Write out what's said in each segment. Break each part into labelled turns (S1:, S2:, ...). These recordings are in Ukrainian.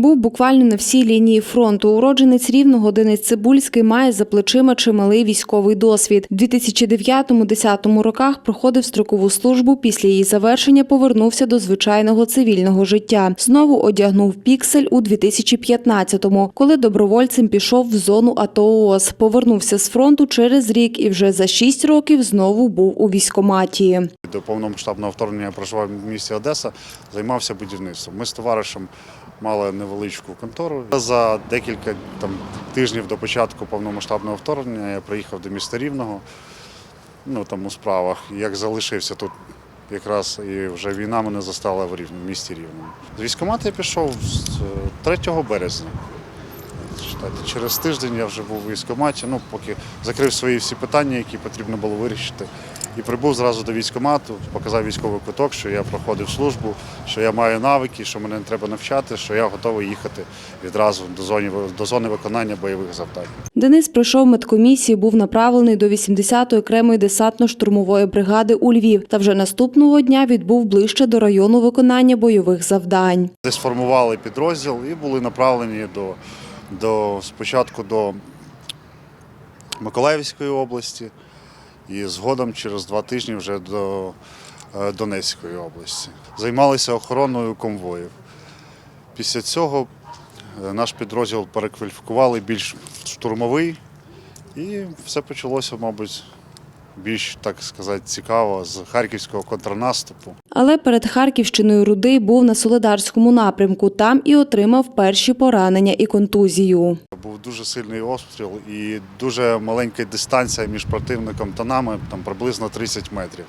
S1: Був буквально на всій лінії фронту. Уродженець рівного Денис Цибульський має за плечима чималий військовий досвід. У 2009-10 роках проходив строкову службу. Після її завершення повернувся до звичайного цивільного життя. Знову одягнув піксель у 2015-му, коли добровольцем пішов в зону АТО ООС. Повернувся з фронту через рік і вже за шість років знову був у військкоматі.
S2: До повномасштабного вторгнення проживав в місті Одеса, займався будівництвом. Ми з товаришем мали невеличку контору. За декілька там, тижнів до початку повномасштабного вторгнення я приїхав до міста Рівного, ну там у справах. Як залишився тут якраз і вже війна мене застала в Рівному, місті Рівному. З військкомату я пішов з е, 3 березня. Через тиждень я вже був у військкоматі, ну, поки закрив свої всі питання, які потрібно було вирішити. І прибув зразу до військкомату, показав військовий куток, що я проходив службу, що я маю навики, що мене не треба навчати, що я готовий їхати відразу до зони, до зони виконання бойових завдань.
S1: Денис пройшов медкомісію, був направлений до 80-ї окремої десантно-штурмової бригади у Львів та вже наступного дня відбув ближче до району виконання бойових завдань.
S2: Десь формували підрозділ і були направлені до, до спочатку до Миколаївської області і згодом через два тижні вже до е, Донецької області. Займалися охороною конвоїв. Після цього е, наш підрозділ перекваліфікували більш штурмовий, і все почалося, мабуть, більш так сказати, цікаво з харківського контрнаступу.
S1: Але перед Харківщиною Рудий був на Соледарському напрямку. Там і отримав перші поранення і контузію.
S2: Був дуже сильний обстріл і дуже маленька дистанція між противником та нами, там приблизно 30 метрів.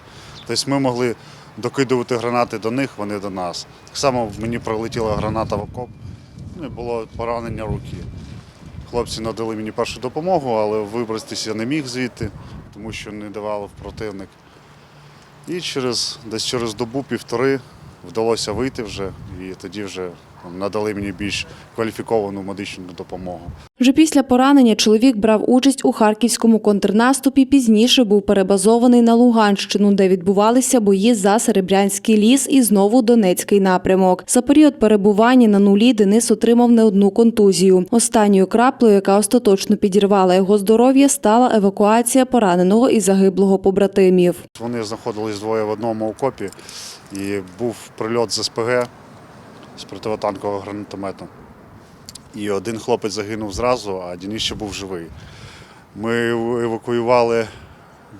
S2: Тобто ми могли докидувати гранати до них, вони до нас. Так само мені прилетіла граната в окоп, ну і було поранення руки. Хлопці надали мені першу допомогу, але вибратися я не міг звідти, тому що не давали в противник. І через десь через добу-півтори вдалося вийти вже, і тоді вже надали мені більш кваліфіковану медичну допомогу.
S1: Вже після поранення чоловік брав участь у харківському контрнаступі. Пізніше був перебазований на Луганщину, де відбувалися бої за Серебрянський ліс і знову Донецький напрямок. За період перебування на нулі Денис отримав не одну контузію. Останньою краплею, яка остаточно підірвала його здоров'я, стала евакуація пораненого і загиблого побратимів.
S2: Вони знаходились двоє в одному окопі, і був прильот з СПГ з противотанкового гранатомету. І один хлопець загинув зразу, а Денис ще був живий. Ми евакуювали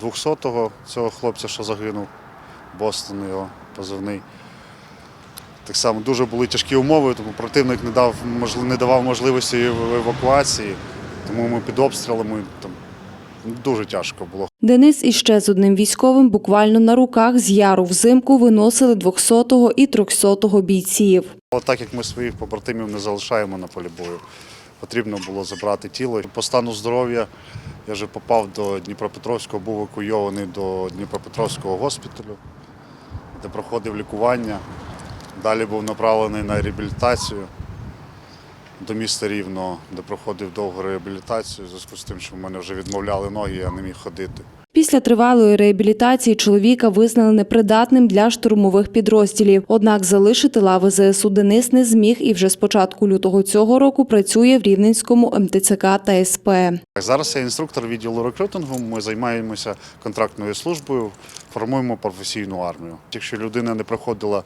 S2: 200-го цього хлопця, що загинув, Бостон його позивний. Так само дуже були тяжкі умови, тому противник не, дав, не давав можливості евакуації, тому ми під обстрілами дуже тяжко було.
S1: Денис іще з одним військовим буквально на руках з яру взимку виносили 200-го і 300-го бійців.
S2: Але так як ми своїх побратимів не залишаємо на полі бою, потрібно було забрати тіло. По стану здоров'я я вже попав до Дніпропетровського, був евакуйований до Дніпропетровського госпіталю, де проходив лікування. Далі був направлений на реабілітацію до міста Рівного, де проходив довгу реабілітацію, в зв'язку з тим, що в мене вже відмовляли ноги, я не міг ходити.
S1: Після тривалої реабілітації чоловіка визнали непридатним для штурмових підрозділів. Однак залишити лави ЗСУ Денис не зміг і вже з початку лютого цього року працює в Рівненському МТЦК та СП.
S2: Зараз я інструктор відділу рекрутингу. Ми займаємося контрактною службою, формуємо професійну армію. Якщо людина не проходила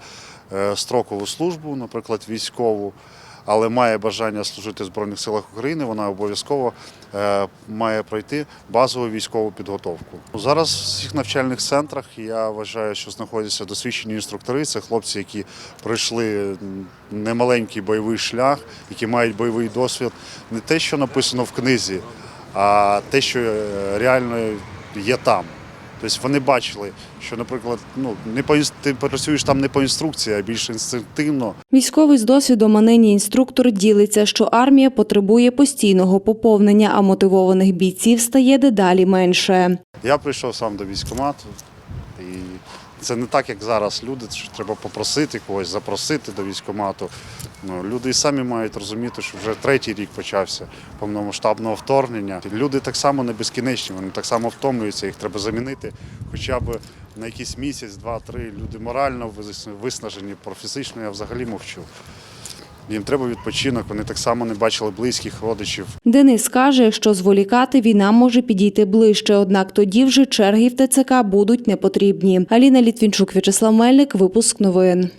S2: е, строкову службу, наприклад, військову, але має бажання служити в Збройних силах України, вона обов'язково е, має пройти базову військову підготовку. Зараз в всіх навчальних центрах я вважаю, що знаходяться досвідчені інструктори. Це хлопці, які пройшли немаленький бойовий шлях, які мають бойовий досвід. Не те, що написано в книзі, а те, що е, реально є там. Тобто вони бачили, що, наприклад, ну не по ти працюєш там не по інструкції, а більш інстинктивно.
S1: Військовий з досвідом, а нині інструктор ділиться, що армія потребує постійного поповнення, а мотивованих бійців стає дедалі менше.
S2: Я прийшов сам до військкомату, це не так, як зараз люди, що треба попросити когось, запросити до військкомату. Ну, люди і самі мають розуміти, що вже третій рік почався повномасштабного вторгнення. Люди так само не безкінечні, вони так само втомлюються, їх треба замінити хоча б на якийсь місяць, два-три. Люди морально виснажені, про фізично я взагалі мовчу. Їм треба відпочинок, вони так само не бачили близьких родичів.
S1: Денис каже, якщо зволікати, війна може підійти ближче, однак тоді вже черги в ТЦК будуть непотрібні. Аліна Літвінчук, В'ячеслав Мельник, випуск новин.